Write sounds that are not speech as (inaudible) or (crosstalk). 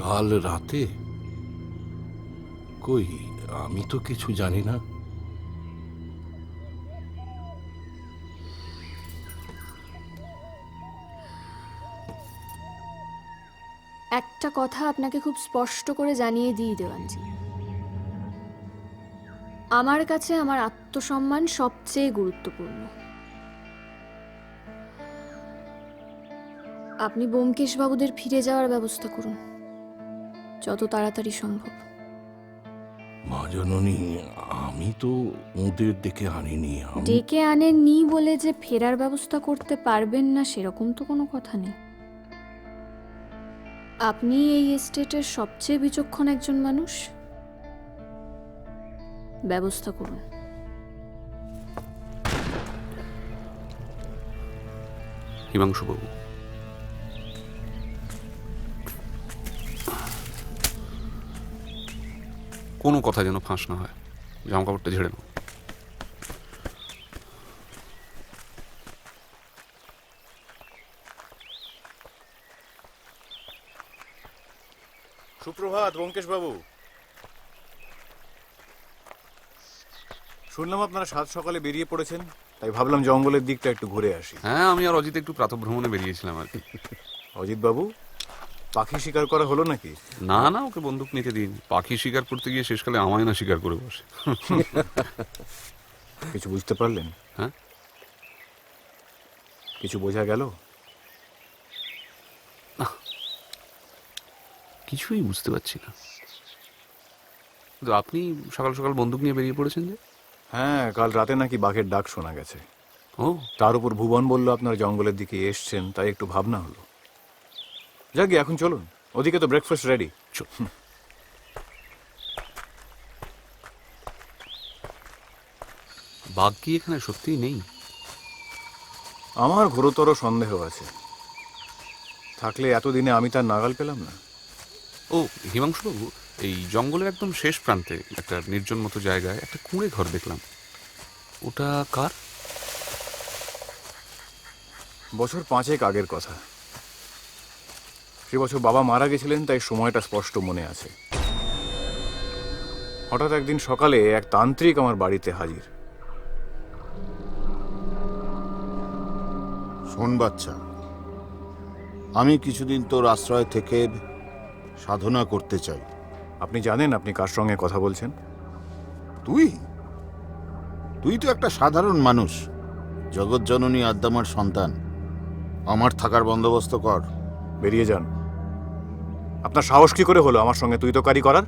কাল রাতে? কই, আমি তো কিছু জানি না। একটা কথা আপনাকে খুব স্পষ্ট করে জানিয়ে দিই, দেওয়ানজি। আমার কাছে আমার আত্মসম্মান সবচেয়ে গুরুত্বপূর্ণ। আপনি ব্যোমকেশ বাবুদের ফিরে যাওয়ার ব্যবস্থা করুন। যত তাড়াতাড়ি সম্ভব। মা জননী আমি তো ওদের ডেকে আনিনি আমি ডেকে আনেননি বলে যে ফেরার ব্যবস্থা করতে পারবেন না সেরকম তো কোনো কথা নেই। আপনি এই এস্টেটের সবচেয়ে বিচক্ষণ একজন মানুষ। ব্যবস্থা করুন। হিমাংশুবাবু কোনো কথা যেন ফাঁস না হয়। জামা কাপড়টা ঝেড়ে নাও। সুপ্রভাত ব্যোমকেশ বাবু শুনলাম আপনারা সাত সকালে বেরিয়ে পড়েছেন তাই ভাবলাম জঙ্গলের দিকটা একটু ঘুরে আসি। হ্যাঁ আমি আর অজিত একটু প্রাতভ্রমণে বেরিয়েছিলাম আর কি। অজিত বাবু পাখি শিকার করা হলো নাকি? না না ওকে বন্দুক নিতে দিন পাখি শিকার করতে গিয়ে শেষকালে আমায় না শিকার করে বসে। (laughs) কিছু বুঝতে পারলেন? হ্যাঁ? কিছু বোঝা গেল? কিছুই বুঝতে পারছি না। কিন্তু আপনি সকাল সকাল বন্দুক নিয়ে বেরিয়ে পড়েছেন যে? হ্যাঁ কাল রাতে নাকি বাঘের ডাক শোনা গেছে। ও। তার উপর ভুবন বলল আপনারা জঙ্গলের দিকে এসছেন তাই একটু ভাবনা হলো। যাক এখন চলুন। ওদিকে তো ব্রেকফাস্ট রেডি চল। বাঘ কি এখানে সত্যিই নেই? আমার ঘোরতর সন্দেহ আছে। থাকলে এতদিনে আমি তার নাগাল পেলাম না। ও হিমাংশুবাবু এই জঙ্গলের একদম শেষ প্রান্তে একটা নির্জন মতো জায়গায় একটা কুঁড়ে ঘর দেখলাম। ওটা কার? বছর পাঁচেক আগের কথা। সে বছর বাবা মারা গেছিলেন তাই সময়টা স্পষ্ট মনে আছে। হঠাৎ একদিন সকালে এক তান্ত্রিক আমার বাড়িতে হাজির। শোন বাচ্চা আমি কিছুদিন তোর আশ্রয় থেকে সাধনা করতে চাই। আপনি জানেন আপনি কার সঙ্গে কথা বলছেন? তুই? তুই তো একটা সাধারণ মানুষ। জগৎজননী আদ্যামার সন্তান। আমার থাকার বন্দোবস্ত কর। বেরিয়ে যান। আপনার সাহস কি করে হলো আমার সঙ্গে? তুই তো কারি করার